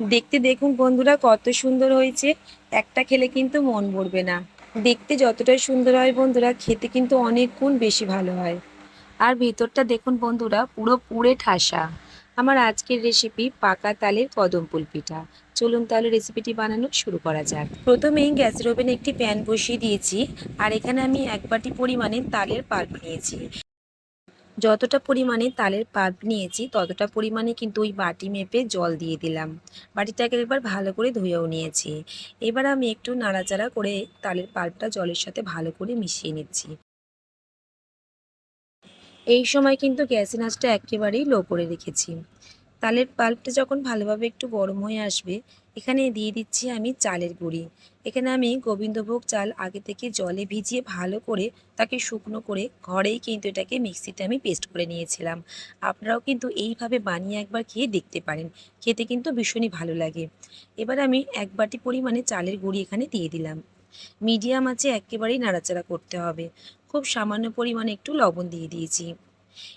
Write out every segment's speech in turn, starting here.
দেখতে দেখুন বন্ধুরা, কত সুন্দর হয়েছে। একটা খেলে কিন্তু মন ভরবে না। দেখতে যতটাই সুন্দর হয় বন্ধুরা, খেতে কিন্তু অনেক গুণ বেশি ভালো হয়। আর ভেতরটা দেখুন বন্ধুরা, পুরো পুড়ে ঠাসা। আমার আজকের রেসিপি পাকা তালের কদম পিঠা। চলুন তাহলে রেসিপিটি বানানো শুরু করা যাক। প্রথমেই গ্যাসের ওভেনে একটি প্যান বসিয়ে দিয়েছি, আর এখানে আমি এক বাটি পরিমাণে তালের পাল্প নিয়েছি। যতটা পরিমাণে তালের পাল্প নিয়েছি, ততটা পরিমাণে কিন্তু ওই বাটি মেপে জল দিয়ে দিলাম। বাটিটাকে একবার ভালো করে ধুয়েও নিয়েছি। এবার আমি একটু নাড়াচাড়া করে তালের পাল্পটা জলের সাথে ভালো করে মিশিয়ে নিচ্ছি। এই সময় কিন্তু গ্যাসের একেবারেই লো করে রেখেছি। তালের পাল্পটা যখন ভালোভাবে একটু গরম হয়ে আসবে, এখানে দিয়ে দিচ্ছি আমি চালের গুঁড়ি। এখানে আমি গোবিন্দভোগ চাল আগে থেকে জলে ভিজিয়ে ভালো করে তাকে শুকনো করে ঘরেই কিন্তু এটাকে মিক্সিতে আমি পেস্ট করে নিয়েছিলাম। আপনারাও কিন্তু এইভাবে বানিয়ে একবার খেয়ে দেখতে পারেন। খেতে কিন্তু ভীষণই ভালো লাগে। এবার আমি এক বাটি পরিমাণে চালের গুঁড়ি এখানে দিয়ে দিলাম। মিডিয়াম আছে একেবারেই নাড়াচাড়া করতে হবে। খুব সামান্য পরিমাণে একটু লবণ দিয়ে দিয়েছি।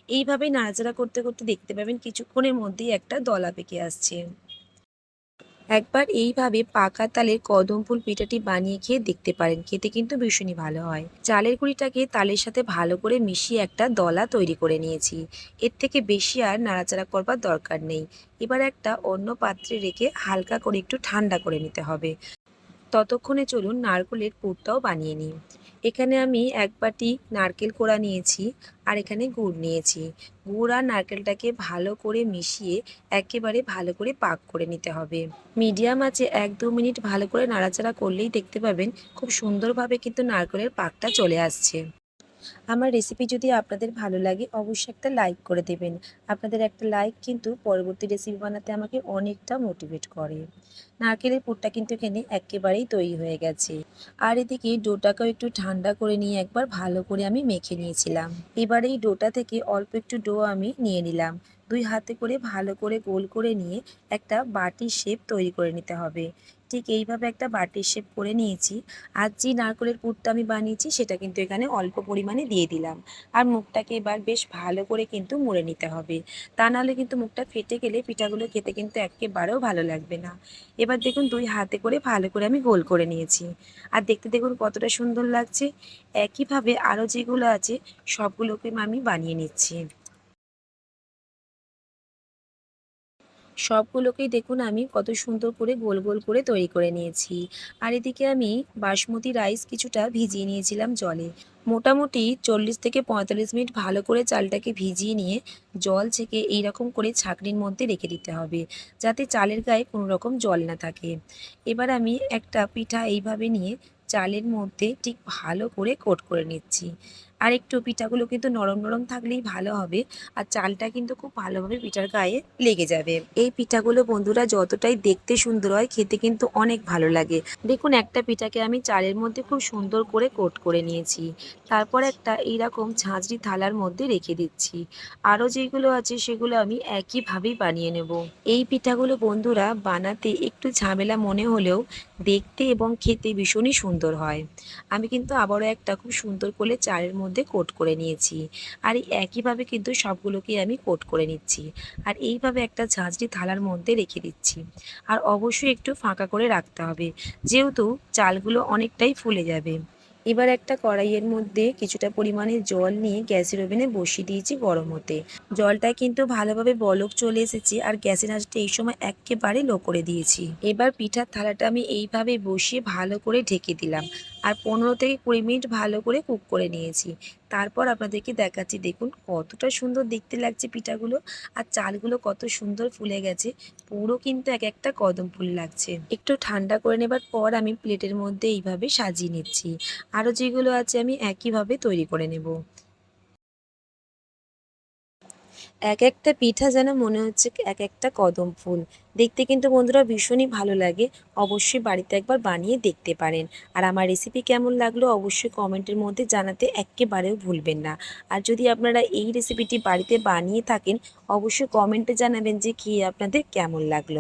এইভাবে নাড়াচাড়া করতে করতে দেখতে পাবেন কিছুক্ষণের মধ্যেই একটা দলা পেকে আসছে। একবার এইভাবে পাকা তালের কদম ফুল পিঠাটি বানিয়ে খেয়ে দেখতে পারেন। খেতে কিন্তু ভীষণই ভালো হয়। চালের গুঁড়িটাকে তালের সাথে ভালো করে মিশিয়ে একটা দলা তৈরি করে নিয়েছি। এর থেকে বেশি আর নাড়াচাড়া করবার দরকার নেই। এবার একটা অন্য পাত্রে রেখে হালকা করে একটু ঠান্ডা করে নিতে হবে। ততক্ষণে চলুন নারকেলের পুরটাও বানিয়ে নিই। এখানে আমি এক বাটি নারকেল কোড়া নিয়েছি আর এখানে গুড় নিয়েছি। গুড় আর নারকেলটাকে ভালো করে মিশিয়ে একেবারে ভালো করে পাক করে নিতে হবে। মিডিয়াম আছে এক দু মিনিট ভালো করে নাড়াচাড়া করলেই দেখতে পাবেন খুব সুন্দরভাবে কিন্তু নারকেলের পাকটা চলে আসছে। আমার রেসিপি যদি আপনাদের ভালো লাগে, অবশ্যই একটা লাইক করে দেবেন। আপনাদের একটা লাইক কিন্তু পরবর্তী রেসিপি বানাতে আমাকে অনেকটা মোটিভেট করে। নারকেলের পুরটা কিন্তু এখানে একেবারেই তৈরি হয়ে গেছে। আর এদিকে ডোটাকেও একটু ঠান্ডা করে নিয়ে একবার ভালো করে আমি মেখে নিয়েছিলাম। এবার এই ডোটা থেকে অল্প একটু ডো আমি নিয়ে নিলাম। দুই হাতে করে ভালো করে গোল করে নিয়ে একটা বাটির শেপ তৈরি করে নিতে হবে। ঠিক এইভাবে একটা বাটির শেপ করে নিয়েছি। আর যে নারকেলের পুরটা আমি বানিয়েছি, সেটা কিন্তু এখানে অল্প পরিমাণে দিয়ে দিলাম। আর মুখটাকে এবার বেশ ভালো করে কিন্তু মুড়ে নিতে হবে। তা নাহলে কিন্তু মুখটা ফেটে গেলে পিঠাগুলো খেতে কিন্তু একেবারেও ভালো লাগবে না। এবার দেখুন দুই হাতে করে ভালো করে আমি গোল করে নিয়েছি। আর দেখতে দেখুন কতটা সুন্দর লাগছে। একইভাবে আরও যেগুলো আছে সবগুলোকে আমি বানিয়ে নিচ্ছি। সবগুলোকেই দেখুন আমি কত সুন্দর করে গোল গোল করে তৈরি করে নিয়েছি। আর এদিকে আমি বাসমতি রাইস কিছুটা ভিজিয়ে নিয়েছিলাম জলে। মোটামুটি চল্লিশ থেকে পঁয়তাল্লিশ মিনিট ভালো করে চালটাকে ভিজিয়ে নিয়ে জল ছেঁকে এইরকম করে ছাঁকনির মধ্যে রেখে দিতে হবে, যাতে চালের গায়ে কোনো রকম জল না থাকে। এবার আমি একটা পিঠা এইভাবে নিয়ে চালের মধ্যে ঠিক ভালো করে কোট করে নিচ্ছি। আর একটু পিঠাগুলো কিন্তু নরম নরম থাকলেই ভালো হবে। আর চালটা কিন্তু খুব ভালোভাবে পিঠার গায়ে লেগে যাবে। এই পিঠাগুলো বন্ধুরা যতটাই দেখতে সুন্দর হয়, খেতে কিন্তু অনেক ভালো লাগে। দেখুন, একটা পিঠাকে আমি চালের মধ্যে খুব সুন্দর করে কোট করে নিয়েছি। তারপর একটা এইরকম ঝাঁঝরি থালার মধ্যে রেখে দিচ্ছি। আরও যেগুলো আছে, সেগুলো আমি একইভাবেই বানিয়ে নেব। এই পিঠাগুলো বন্ধুরা বানাতে একটু ঝামেলা মনে হলেও দেখতে এবং খেতে ভীষণই সুন্দর হয়। আমি কিন্তু আবারও একটা খুব সুন্দর করে চালের মধ্যে কোট করে নিয়েছি। আর একইভাবে কিন্তু সবগুলোকে আমি কোট করে নিচ্ছি। আর এইভাবে একটা ঝাঁঝরি থালার মধ্যে রেখে দিচ্ছি। আর অবশ্যই একটু ফাঁকা করে রাখতে হবে, যেহেতু চালগুলো অনেকটাই ফুলে যাবে। এবার একটা কড়াইয়ের মধ্যে কিছুটা পরিমাণে জল নিয়ে গ্যাসের ওভেনে বসিয়ে দিয়েছি গরম হতে। জলটা কিন্তু ভালোভাবে বলক চলে এসেছে আর গ্যাসের আঁচটা এই সময় একেবারে লো করে দিয়েছি। এবার পিঠার থালাটা আমি এইভাবে বসিয়ে ভালো করে ঢেকে দিলাম। আর পনেরো থেকে কুড়ি মিনিট ভালো করে কুক করে নিয়েছি। তারপর আপনাদেরকে দেখাচ্ছি, দেখুন কতটা সুন্দর দেখতে লাগছে পিঠাগুলো আর চালগুলো কত সুন্দর ফুলে গেছে। পুরো কিন্তু এক একটা কদম ফুল লাগছে। একটু ঠান্ডা করে নেবার পর আমি প্লেটের মধ্যে এইভাবে সাজিয়ে নিচ্ছি। আরও যেগুলো আছে আমি একইভাবে তৈরি করে নেব। এক একটা পিঠা যেন মনে হচ্ছে এক একটা কদম ফুল। দেখতে কিন্তু বন্ধুরা ভীষণই ভালো লাগে। অবশ্যই বাড়িতে একবার বানিয়ে দেখতে পারেন। আর আমার রেসিপি কেমন লাগল অবশ্যই কমেন্টের মধ্যে জানাতে একেবারেও ভুলবেন না। আর যদি আপনারা এই রেসিপিটি বাড়িতে বানিয়ে থাকেন, অবশ্যই কমেন্টে জানাবেন যে কী আপনাদের কেমন লাগল।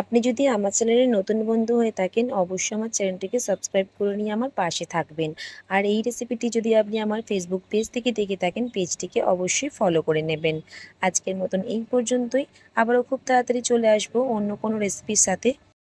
আপনি যদি আমার চ্যানেলের নতুন বন্ধু হয়ে থাকেন, অবশ্যই আমার চ্যানেলটিকে সাবস্ক্রাইব করে নিয়ে আমার পাশে থাকবেন। আর এই রেসিপিটি যদি আপনি আমার ফেসবুক পেজ থেকে দেখে থাকেন পেজটিকে অবশ্যই ফলো করে নেবেন। আজকের মতন এই পর্যন্তই। আবারও খুব তাড়াতাড়ি চলে আসব অন্য কোনো রেসিপির সাথে।